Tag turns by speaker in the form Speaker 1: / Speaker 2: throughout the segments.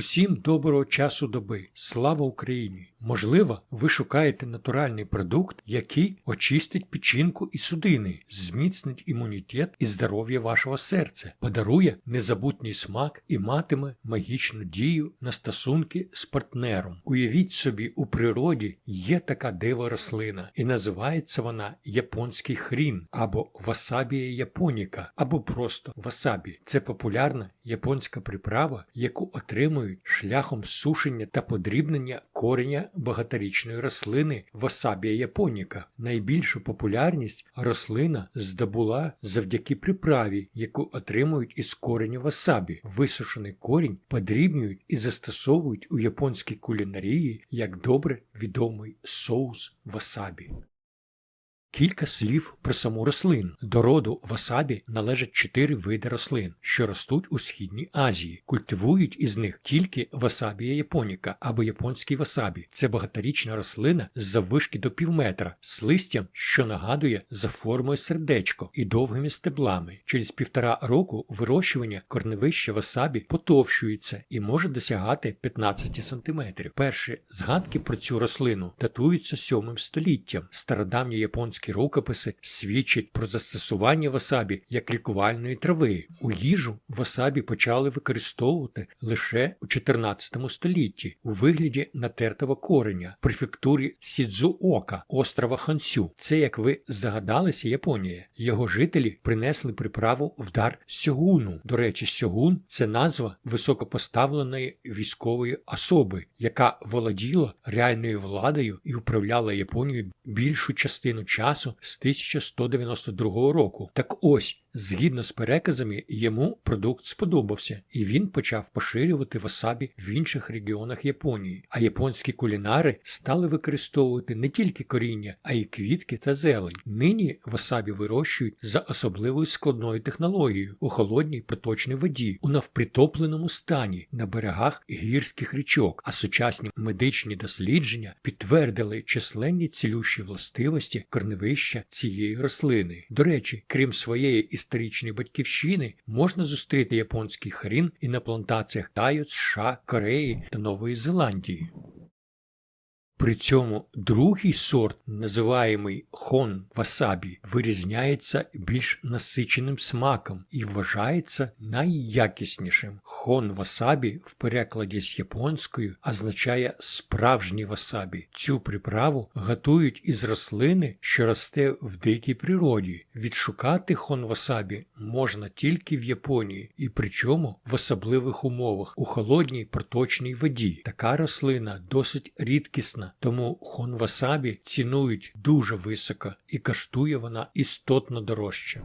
Speaker 1: Усім доброго часу доби. Слава Україні! Можливо, ви шукаєте натуральний продукт, який очистить печінку і судини, зміцнить імунітет і здоров'я вашого серця, подарує незабутній смак і матиме магічну дію на стосунки з партнером. Уявіть собі, у природі є така дива рослина, і називається вона японський хрін або васабія японіка, або просто васабі. Це популярна японська приправа, яку отримують шляхом сушення та подрібнення кореня багаторічної рослини васабія японіка. Найбільшу популярність рослина здобула завдяки приправі, яку отримують із кореня васабі. Висушений корінь подрібнюють і застосовують у японській кулінарії як добре відомий соус васабі. Кілька слів про саму рослину. До роду васабі належать чотири види рослин, що ростуть у Східній Азії. Культивують із них тільки васабія японіка або японський васабі. Це багаторічна рослина з заввишки до півметра, з листям, що нагадує за формою сердечко і довгими стеблами. Через півтора року вирощування корневища васабі потовщується і може досягати 15 см. Перші згадки про цю рослину датуються 7 століттям. Стародавні японські японські рукописи свідчать про застосування васабі як лікувальної трави. У їжу васабі почали використовувати лише у 14 столітті у вигляді натертого кореня в префектурі Сідзуока, острова Хансю. Це, як ви загадалися, Японія. Його жителі принесли приправу в дар сьогуну. До речі, сьогун це назва високопоставленої військової особи, яка володіла реальною владою і управляла Японією більшу частину часу часу з 1192 року. Так ось Згідно з переказами, йому продукт сподобався, і він почав поширювати васабі в інших регіонах Японії. А японські кулінари стали використовувати не тільки коріння, а й квітки та зелень. Нині васабі вирощують за особливою складною технологією у холодній проточній воді, у навпритопленому стані на берегах гірських річок. А сучасні медичні дослідження підтвердили численні цілющі властивості корневища цієї рослини. До речі, крім своєї історичної батьківщини можна зустріти японський хрін і на плантаціях Таю, США, Кореї та Нової Зеландії. При цьому другий сорт, називаємий хон васабі, вирізняється більш насиченим смаком і вважається найякіснішим. Хон васабі в перекладі з японською означає справжній васабі. Цю приправу готують із рослини, що росте в дикій природі. Відшукати хон васабі можна тільки в Японії, і причому в особливих умовах у холодній проточній воді. Така рослина досить рідкісна тому хонвасабі цінують дуже високо і коштує вона істотно дорожче.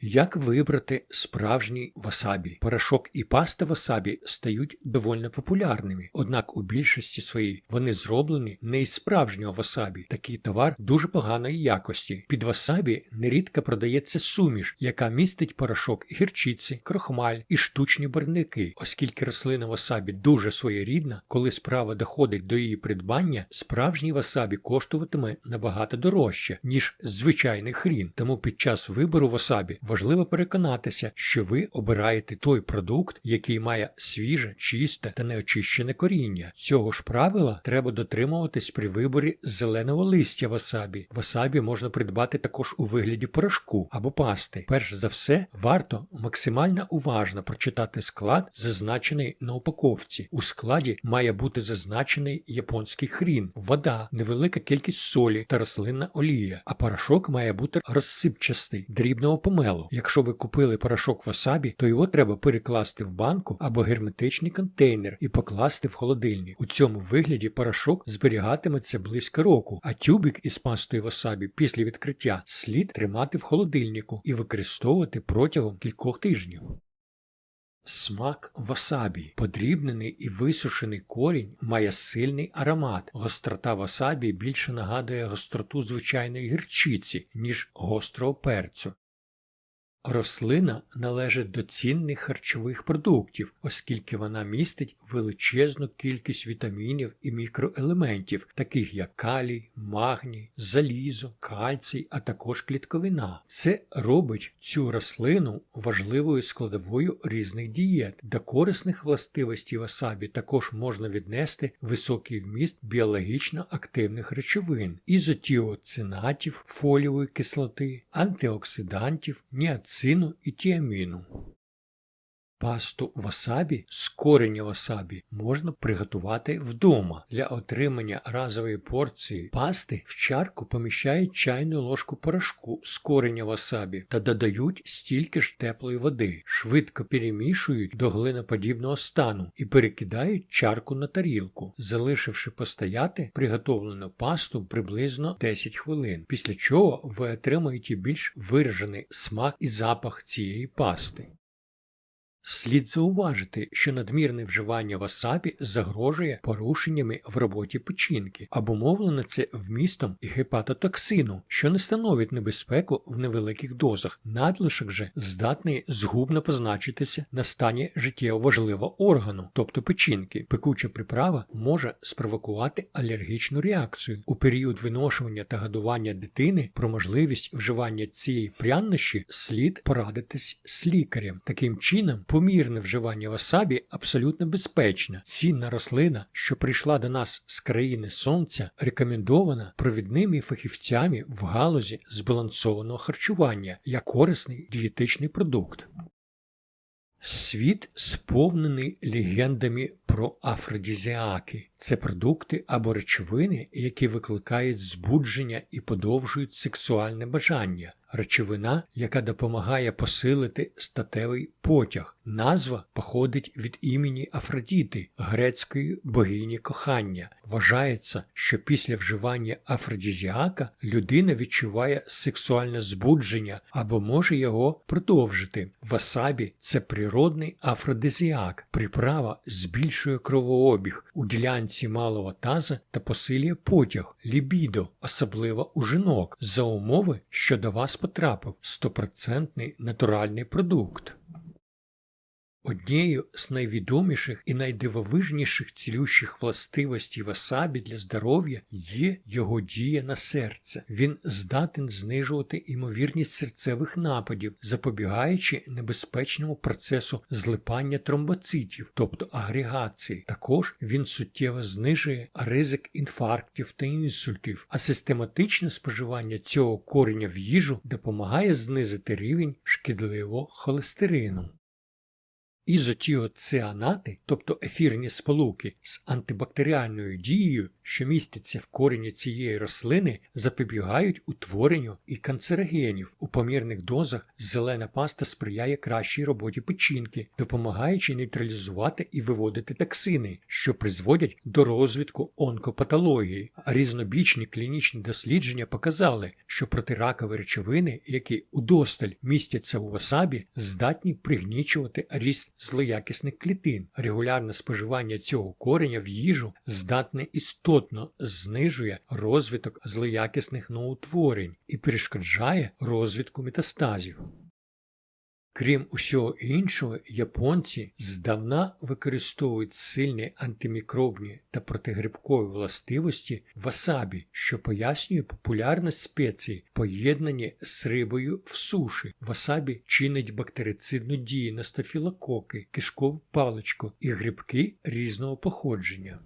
Speaker 1: Як вибрати справжній васабі? Порошок і паста васабі стають доволі популярними, однак у більшості своїй вони зроблені не із справжнього васабі. Такий товар дуже поганої якості. Під васабі нерідко продається суміш, яка містить порошок гірчиці, крохмаль і штучні барники, оскільки рослина васабі дуже своєрідна, коли справа доходить до її придбання, справжній васабі коштуватиме набагато дорожче, ніж звичайний хрін. Тому під час вибору васабі важливо переконатися, що ви обираєте той продукт, який має свіже, чисте та неочищене коріння. Цього ж правила треба дотримуватись при виборі зеленого листя васабі. Васабі можна придбати також у вигляді порошку або пасти. Перш за все, варто максимально уважно прочитати склад, зазначений на упаковці. У складі має бути зазначений японський хрін, вода, невелика кількість солі та рослинна олія, а порошок має бути розсипчастий, дрібного помелу матеріалу. Якщо ви купили порошок васабі, то його треба перекласти в банку або герметичний контейнер і покласти в холодильник. У цьому вигляді порошок зберігатиметься близько року, а тюбик із пастою васабі після відкриття слід тримати в холодильнику і використовувати протягом кількох тижнів. Смак васабі, подрібнений і висушений корінь, має сильний аромат. Гострота васабі більше нагадує гостроту звичайної гірчиці, ніж гострого перцю. Рослина належить до цінних харчових продуктів, оскільки вона містить величезну кількість вітамінів і мікроелементів, таких як калій, магній, залізо, кальцій, а також клітковина. Це робить цю рослину важливою складовою різних дієт. До корисних властивостей васабі також можна віднести високий вміст біологічно активних речовин, ізотіоцинатів, фолієвої кислоти, антиоксидантів, Sino e Tiemino. Пасту васабі з кореня васабі можна приготувати вдома. Для отримання разової порції пасти в чарку поміщають чайну ложку порошку з кореня васабі та додають стільки ж теплої води, швидко перемішують до глиноподібного стану і перекидають чарку на тарілку, залишивши постояти приготовлену пасту приблизно 10 хвилин, після чого ви отримаєте більш виражений смак і запах цієї пасти. Слід зауважити, що надмірне вживання васабі загрожує порушеннями в роботі печінки, обумовлено це вмістом гепатотоксину, що не становить небезпеку в невеликих дозах. Надлишок же здатний згубно позначитися на стані життєво важливого органу, тобто печінки. Пекуча приправа може спровокувати алергічну реакцію. У період виношування та годування дитини про можливість вживання цієї прянощі слід порадитись з лікарем. Таким чином, Помірне вживання васабі абсолютно безпечне. Цінна рослина, що прийшла до нас з країни сонця, рекомендована провідними фахівцями в галузі збалансованого харчування як корисний дієтичний продукт. Світ сповнений легендами про афродізіаки. Це продукти або речовини, які викликають збудження і подовжують сексуальне бажання, речовина, яка допомагає посилити статевий потяг. Назва походить від імені Афродіти, грецької богині кохання. Вважається, що після вживання афродізіака людина відчуває сексуальне збудження або може його продовжити. Васабі це природний афродизіак, приправа збільшує кровообіг у ділянці малого таза та посилює потяг, лібідо, особливо у жінок, за умови, що до вас потрапив стопроцентний натуральний продукт. Однією з найвідоміших і найдивовижніших цілющих властивостей васабі для здоров'я є його дія на серце. Він здатен знижувати імовірність серцевих нападів, запобігаючи небезпечному процесу злипання тромбоцитів, тобто агрегації. Також він суттєво знижує ризик інфарктів та інсультів, а систематичне споживання цього кореня в їжу допомагає знизити рівень шкідливого холестерину. Ізотіоцианати, тобто ефірні сполуки з антибактеріальною дією, що містяться в корені цієї рослини, запобігають утворенню і канцерогенів. У помірних дозах зелена паста сприяє кращій роботі печінки, допомагаючи нейтралізувати і виводити токсини, що призводять до розвитку онкопатології. Різнобічні клінічні дослідження показали, що протиракові речовини, які удосталь містяться у васабі, здатні пригнічувати ріст злоякісних клітин. Регулярне споживання цього кореня в їжу здатне істотно знижує розвиток злоякісних новоутворень і перешкоджає розвитку метастазів. Крім усього іншого, японці здавна використовують сильні антимікробні та протигрибкові властивості васабі, що пояснює популярність спеції, поєднані з рибою в суші. Васабі чинить бактерицидну дію на стафілококи, кишкову паличку і грибки різного походження.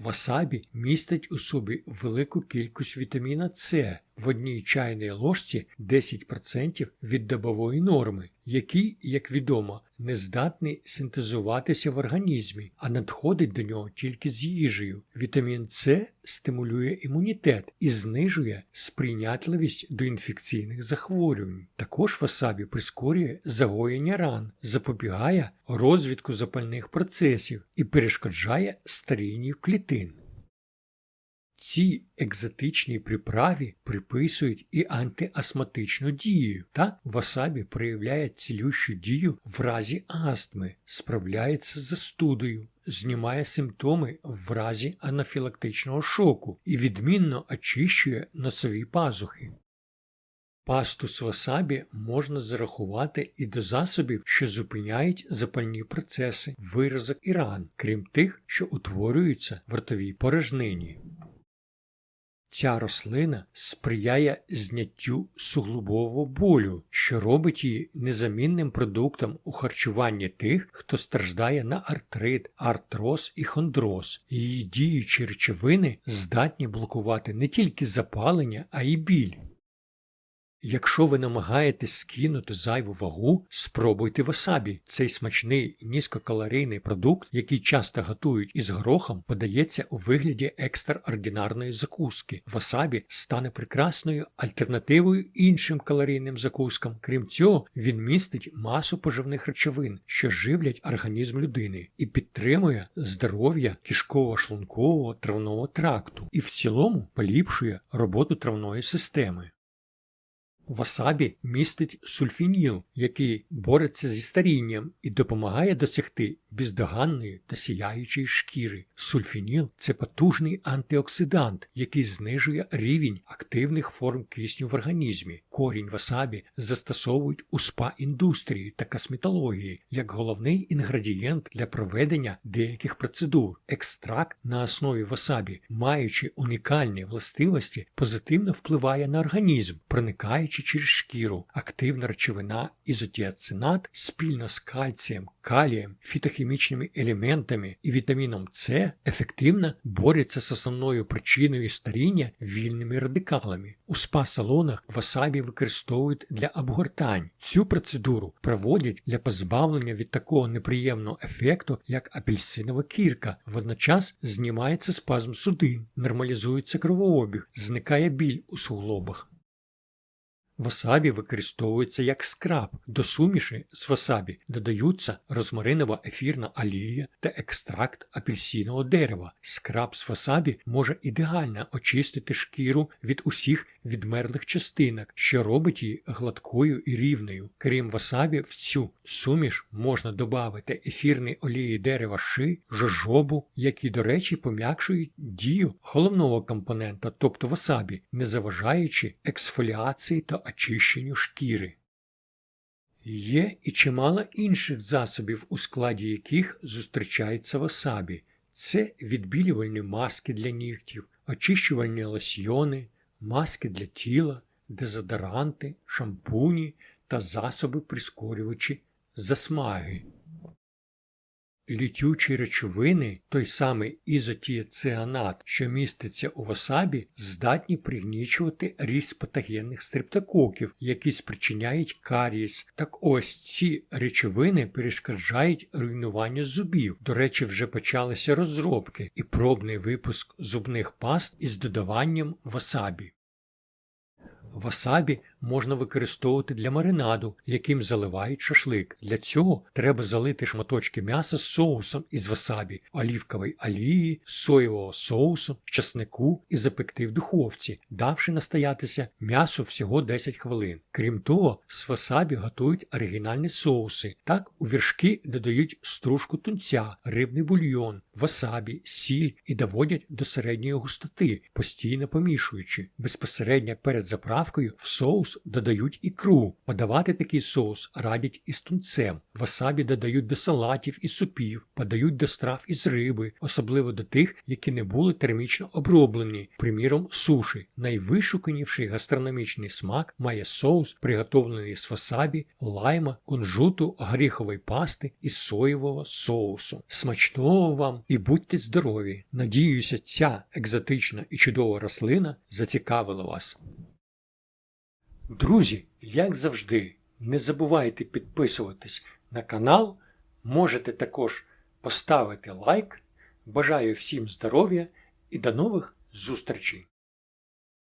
Speaker 1: Васабі містить у собі велику кількість вітаміна С в одній чайній ложці 10% від добової норми, який, як відомо, не здатний синтезуватися в організмі, а надходить до нього тільки з їжею. Вітамін С стимулює імунітет і знижує сприйнятливість до інфекційних захворювань. Також васабі прискорює загоєння ран, запобігає розвитку запальних процесів і перешкоджає старінню клітин. Цій екзотичній приправі приписують і антиастматичну дію. Так, васабі проявляє цілющу дію в разі астми, справляється з застудою, знімає симптоми в разі анафілактичного шоку і відмінно очищує носові пазухи. Пасту з васабі можна зарахувати і до засобів, що зупиняють запальні процеси, виразок і ран, крім тих, що утворюються в ротовій порожнині. Ця рослина сприяє зняттю суглобового болю, що робить її незамінним продуктом у харчуванні тих, хто страждає на артрит, артроз і хондроз. Її діючі речовини здатні блокувати не тільки запалення, а й біль. Якщо ви намагаєтесь скинути зайву вагу, спробуйте васабі. Цей смачний низькокалорійний продукт, який часто готують із грохом, подається у вигляді екстраординарної закуски. Васабі стане прекрасною альтернативою іншим калорійним закускам. Крім цього, він містить масу поживних речовин, що живлять організм людини, і підтримує здоров'я кишково-шлункового травного тракту, і в цілому поліпшує роботу травної системи. Васабі містить сульфініл, який бореться зі старінням і допомагає досягти бездоганної та сіяючої шкіри. Сульфініл це потужний антиоксидант, який знижує рівень активних форм кисню в організмі. Корінь васабі застосовують у спа-індустрії та косметології як головний інгредієнт для проведення деяких процедур. Екстракт на основі васабі, маючи унікальні властивості, позитивно впливає на організм, проникаючи через шкіру. Активна речовина ізотіацинат спільно з кальцієм, калієм, фітохімічними елементами і вітаміном С ефективно бореться з основною причиною старіння вільними радикалами. У спа-салонах васабі використовують для обгортань. Цю процедуру проводять для позбавлення від такого неприємного ефекту, як апельсинова кірка. Водночас знімається спазм судин, нормалізується кровообіг, зникає біль у суглобах. Васабі використовується як скраб. До суміші з васабі додаються розмаринова ефірна олія та екстракт апельсинового дерева. Скраб з васабі може ідеально очистити шкіру від усіх відмерлих частинок, що робить її гладкою і рівною. Крім васабі, в цю суміш можна додати ефірні олії дерева ши, жожобу, які, до речі, пом'якшують дію головного компонента, тобто васабі, не заважаючи ексфоліації та очищенню шкіри. Є і чимало інших засобів, у складі яких зустрічається васабі. Це відбілювальні маски для нігтів, очищувальні лосьйони, маски для тіла, дезодоранти, шампуні та засоби прискорювачі засмаги. Літючі речовини, той самий ізотієціанат, що міститься у васабі, здатні пригнічувати ріст патогенних стрептококів, які спричиняють карієс. Так ось ці речовини перешкоджають руйнуванню зубів. До речі, вже почалися розробки і пробний випуск зубних паст із додаванням васабі. Васабі можна використовувати для маринаду, яким заливають шашлик. Для цього треба залити шматочки м'яса з соусом із васабі, олівкової олії, соєвого соусу, часнику і запекти в духовці, давши настоятися м'ясо всього 10 хвилин. Крім того, з васабі готують оригінальні соуси. Так у віршки додають стружку тунця, рибний бульйон, васабі, сіль і доводять до середньої густоти, постійно помішуючи. Безпосередньо перед заправкою в соус додають ікру. Подавати такий соус радять із тунцем. Васабі додають до салатів і супів, подають до страв із риби, особливо до тих, які не були термічно оброблені, приміром суші. Найвишуканіший гастрономічний смак має соус, приготовлений з васабі, лайма, кунжуту, горіхової пасти і соєвого соусу. Смачного вам і будьте здорові! Надіюся, ця екзотична і чудова рослина зацікавила вас. Друзі, як завжди, не забувайте підписуватись на канал. Можете також поставити лайк. Бажаю всім здоров'я і до нових зустрічей!